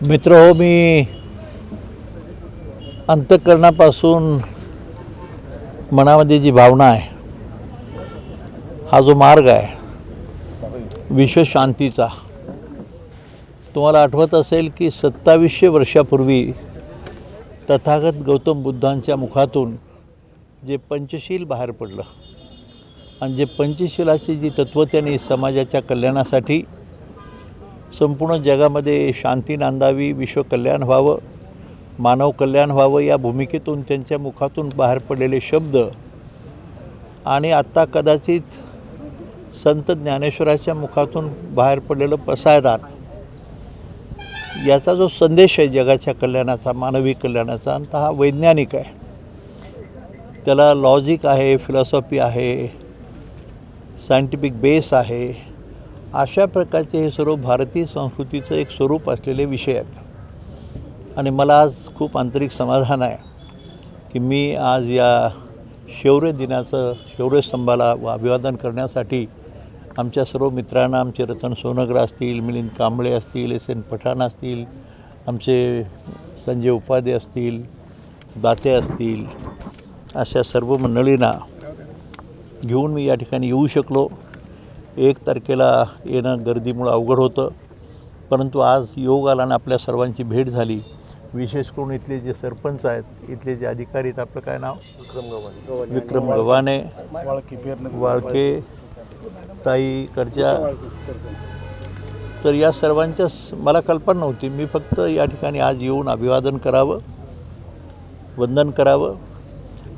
मित्र हो मी अंतःकरणापासून मनामध्ये जी भावना आहे हा जो मार्ग आहे विश्वशांतीचा तुम्हाला आठवत असेल की सत्तावीसशे वर्षापूर्वी तथागत गौतम बुद्धांच्या मुखातून जे पंचशील बाहेर पडलं आणि जे पंचशीलाची जी तत्त्व त्यांनी समाजाच्या कल्याणासाठी संपूर्ण जगामध्ये शांती नांदावी विश्वकल्याण व्हावं मानव कल्याण व्हावं या भूमिकेतून त्यांच्या मुखातून बाहेर पडलेले शब्द आणि आत्ता कदाचित संत ज्ञानेश्वराच्या मुखातून बाहेर पडलेलं पसायदान याचा जो संदेश आहे जगाच्या कल्याणाचा मानवी कल्याणाचा आणि हा वैज्ञानिक आहे. त्याला लॉजिक आहे फिलॉसॉफी आहे सायंटिफिक बेस आहे अशा प्रकारचे हे सर्व भारतीय संस्कृतीचं एक स्वरूप असलेले विषय आहेत. आणि मला आज खूप आंतरिक समाधान आहे की मी आज या शौर्य दिनाचं शौर्यस्तंभाला अभिवादन करण्यासाठी आमच्या सर्व मित्रांना आमचे रतन सोनगर असतील मिलिंद कांबळे असतील एस एन पठाण असतील आमचे संजय उपाध्ये असतील दाते असतील अशा सर्व मंडळींना घेऊन मी या ठिकाणी येऊ शकलो. एक तारखेला येणं गर्दीमुळं अवघड होतं. परंतु आज योग आला आणि आपल्या सर्वांची भेट झाली. विशेष करून इथले जे सरपंच आहेत इथले जे अधिकारी आहेत आपलं काय नाव? विक्रम गव्हाणे. वाळके ताईकडच्या तर या सर्वांच्या स- मला कल्पना नव्हती मी फक्त या ठिकाणी आज येऊन अभिवादन करावं वंदन करावं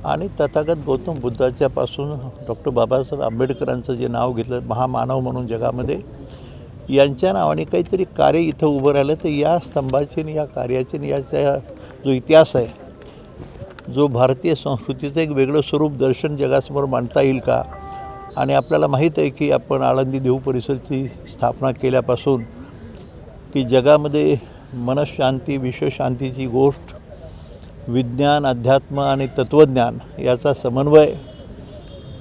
आणि तथागत गौतम बुद्धाच्यापासून डॉक्टर बाबासाहेब आंबेडकरांचं जे नाव घेतलं महामानव म्हणून जगामध्ये यांच्या नावाने काहीतरी कार्य इथं उभं राहिलं. तर या स्तंभाचे आणि या कार्याचे आणि याचा जो इतिहास आहे जो भारतीय संस्कृतीचं एक वेगळं स्वरूप दर्शन जगासमोर मांडता येईल का? आणि आपल्याला माहीत आहे की आपण आळंदी देऊ परिसरची स्थापना केल्यापासून की जगामध्ये मनशांती विश्वशांतीची गोष्ट विज्ञान अध्यात्म आणि तत्त्वज्ञान याचा समन्वय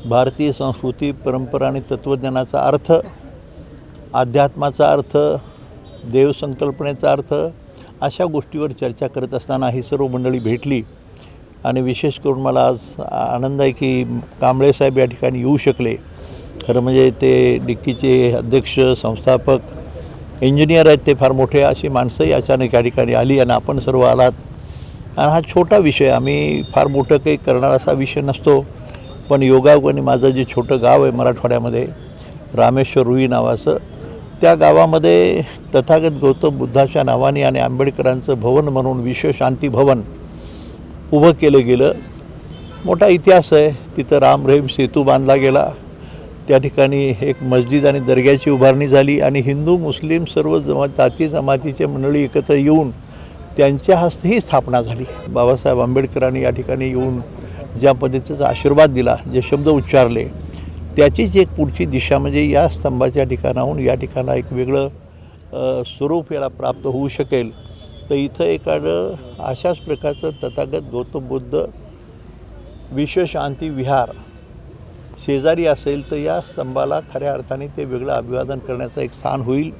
भारतीय संस्कृती परंपरा आणि तत्त्वज्ञानाचा अर्थ अध्यात्माचा अर्थ देवसंकल्पनेचा अर्थ अशा गोष्टीवर चर्चा करत असताना ही सर्व मंडळी भेटली. आणि विशेष करून मला आज आनंद आहे की कांबळे साहेब या ठिकाणी येऊ शकले. खरं म्हणजे ते डिक्कीचे अध्यक्ष संस्थापक इंजिनियर आहेत ते फार मोठे अशी माणसंही अचानक या ठिकाणी आली आणि आपण सर्व आलात. आणि हा छोटा विषय आम्ही फार मोठं काही करणार असा विषय नसतो. पण योगायोगाने माझं जे छोटं गाव आहे मराठवाड्यामध्ये रामेश्वर रुई नावाचं त्या गावामध्ये तथागत गौतम बुद्धाच्या नावाने आणि आंबेडकरांचं भवन म्हणून विश्वशांती भवन उभं केलं गेलं. मोठा इतिहास आहे. तिथं राम रहीम सेतू बांधला गेला. त्या ठिकाणी एक मस्जिद आणि दर्ग्याची उभारणी झाली आणि हिंदू मुस्लिम सर्व जमा जाती जमातीचे मंडळी एकत्र येऊन त्यांच्या हस्ते ही स्थापना झाली. बाबासाहेब आंबेडकरांनी या ठिकाणी येऊन ज्या पद्धतीचा आशीर्वाद दिला जे शब्द उच्चारले त्याचीच एक पुढची दिशा म्हणजे या स्तंभाच्या ठिकाणाहून या ठिकाणा एक वेगळं स्वरूप याला प्राप्त होऊ शकेल. तर इथं एखादं अशाच प्रकारचं तथागत गौतम बुद्ध विश्वशांती विहार शेजारी असेल तर या स्तंभाला खऱ्या अर्थाने ते वेगळं अभिवादन करण्याचं एक स्थान होईल.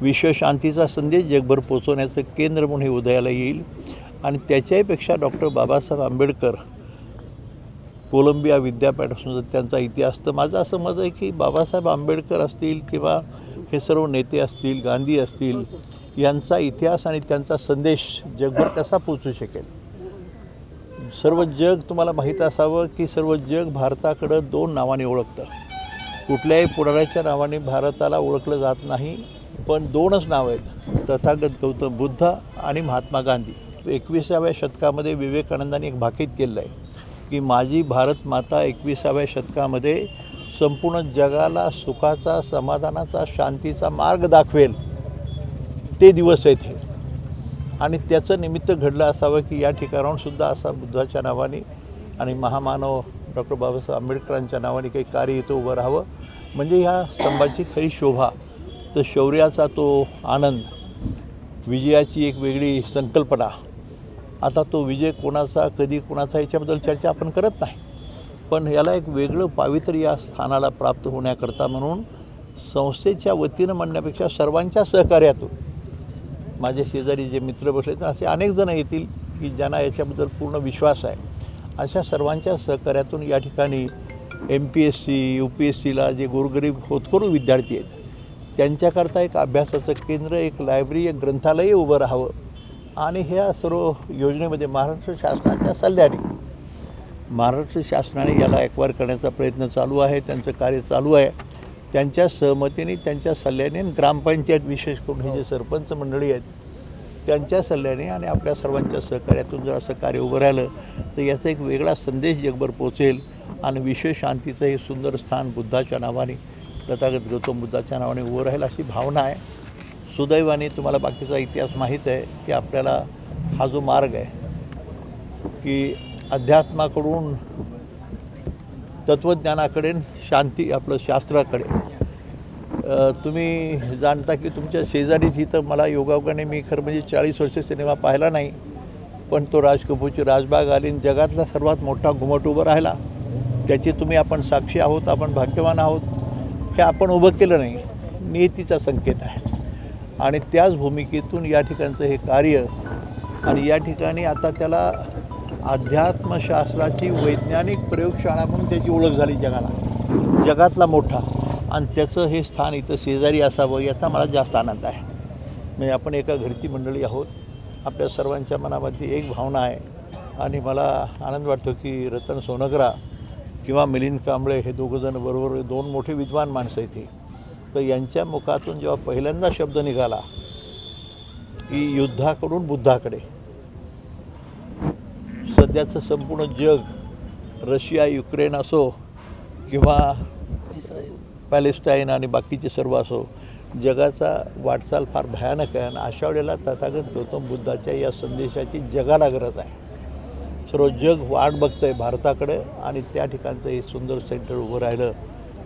विश्वशांतीचा संदेश जगभर पोचवण्याचं केंद्र म्हणून हे उदयाला येईल. आणि त्याच्याहीपेक्षा डॉक्टर बाबासाहेब आंबेडकर कोलंबिया विद्यापीठापासून जर त्यांचा इतिहास तर माझं असं मत आहे की बाबासाहेब आंबेडकर असतील किंवा हे सर्व नेते असतील गांधी असतील यांचा इतिहास आणि त्यांचा संदेश जगभर कसा पोचू शकेल? सर्व जग तुम्हाला माहीत असावं की सर्व जग भारताकडं दोन नावाने ओळखतं. कुठल्याही पुढाऱ्याच्या नावाने भारताला ओळखलं जात नाही. पण दोनच नाव आहेत. तथागत गौतम बुद्ध आणि महात्मा गांधी. एकविसाव्या शतकामध्ये विवेकानंदांनी एक भाकीत केलं आहे की माझी भारत माता एकविसाव्या शतकामध्ये संपूर्ण जगाला सुखाचा समाधानाचा शांतीचा मार्ग दाखवेल. ते दिवस आहेत हे. आणि त्याचं निमित्त घडलं असावं की या ठिकाणाहून सुद्धा असा बुद्धाच्या नावाने आणि महामानव डॉक्टर बाबासाहेब आंबेडकरांच्या नावाने काही कार्य इथं उभं राहावं. म्हणजे ह्या स्तंभाची खरी शोभा तर शौर्याचा तो आनंद विजयाची एक वेगळी संकल्पना. आता तो विजय कोणाचा कधी कोणाचा याच्याबद्दल चर्चा आपण करत नाही. पण याला एक वेगळं पावित्र्य या स्थानाला प्राप्त होण्याकरता म्हणून संस्थेच्या वतीनं म्हणण्यापेक्षा सर्वांच्या सहकार्यातून माझे शेजारी जे मित्र बसले तर असे अनेक जण येतील की ज्यांना याच्याबद्दल पूर्ण विश्वास आहे. अशा सर्वांच्या सहकार्यातून या ठिकाणी M P S C U P S सीला जे गोरगरीब होतकरू विद्यार्थी आहेत त्यांच्याकरता एक अभ्यासाचं केंद्र एक लायब्ररी एक ग्रंथालय उभं राहावं. आणि ह्या सर्व योजनेमध्ये महाराष्ट्र शासनाच्या सल्ल्याने महाराष्ट्र शासनाने याला एक्वायर करण्याचा प्रयत्न चालू आहे त्यांचं कार्य चालू आहे. त्यांच्या सहमतीने त्यांच्या सल्ल्याने ग्रामपंचायत विशेष करून हे जे सरपंच मंडळी आहेत त्यांच्या सल्ल्याने आणि आपल्या सर्वांच्या सहकार्यातून जर असं कार्य उभं राहिलं तर याचा एक वेगळा संदेश जगभर पोचेल आणि विश्व शांतीचं हे सुंदर स्थान बुद्धाच्या नावाने तथागत गौतम बुद्धाच्या नावाने उभं राहील अशी भावना आहे. सुदैवाने तुम्हाला बाकीचा इतिहास माहीत आहे की आपल्याला हा जो मार्ग आहे की अध्यात्माकडून तत्त्वज्ञानाकडे शांती आपलं शास्त्राकडे. तुम्ही जाणता की तुमच्या शेजारीच इथं मला योगायोगाने मी खरं म्हणजे चाळीस वर्ष सिनेमा पाहिला नाही पण तो राज कपूरची राजबाग आली जगातला सर्वात मोठा घुमट उभं राहिला. त्याची तुम्ही आपण साक्षी आहोत आपण भाग्यवान आहोत. हे आपण उभं केलं नाही नियतीचा संकेत आहे. आणि त्याच भूमिकेतून या ठिकाणचं हे कार्य आणि या ठिकाणी आता त्याला अध्यात्मशास्त्राची वैज्ञानिक प्रयोगशाळा म्हणून त्याची ओळख झाली जगाला. जगातला मोठा. आणि त्याचं हे स्थान इथं शेजारी असावं याचा मला जास्त आनंद आहे. म्हणजे आपण एका घरची मंडळी आहोत. आपल्या सर्वांच्या मनामध्ये एक भावना आहे. आणि मला आनंद वाटतो की रतन सोनगरा किंवा मिलिंद कांबळे हे दोघंजण बरोबर दोन मोठे विद्वान माणसं इथे तर यांच्या मुखातून जेव्हा पहिल्यांदा शब्द निघाला की युद्धाकडून बुद्धाकडे. सध्याचं संपूर्ण जग रशिया युक्रेन असो किंवा पॅलेस्टाईन आणि बाकीचे सर्व असो जगाचा वाटचाल फार भयानक आहे. आणि अशा वेळेला तथागत गौतम बुद्धाच्या या संदेशाची जगाला गरज आहे. सर्व जग वाट बघतं आहे भारताकडे आणि त्या ठिकाणचं हे सुंदर सेंटर उभं राहिलं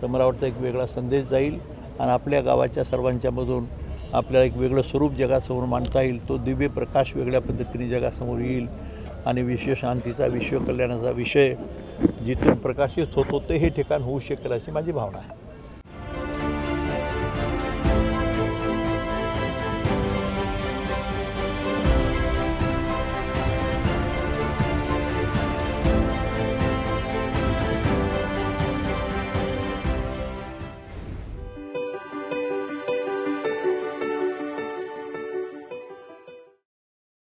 तर मला वाटतं एक वेगळा संदेश जाईल आणि आपल्या गावाच्या सर्वांच्यामधून आपल्याला एक वेगळं स्वरूप जगासमोर मांडता येईल तो दिव्य प्रकाश वेगळ्या पद्धतीने जगासमोर येईल आणि विश्व शांतीचा विश्व कल्याणाचा विषय जिथून प्रकाशित होतो ते हे ठिकाण होऊ शकेल अशी माझी भावना आहे.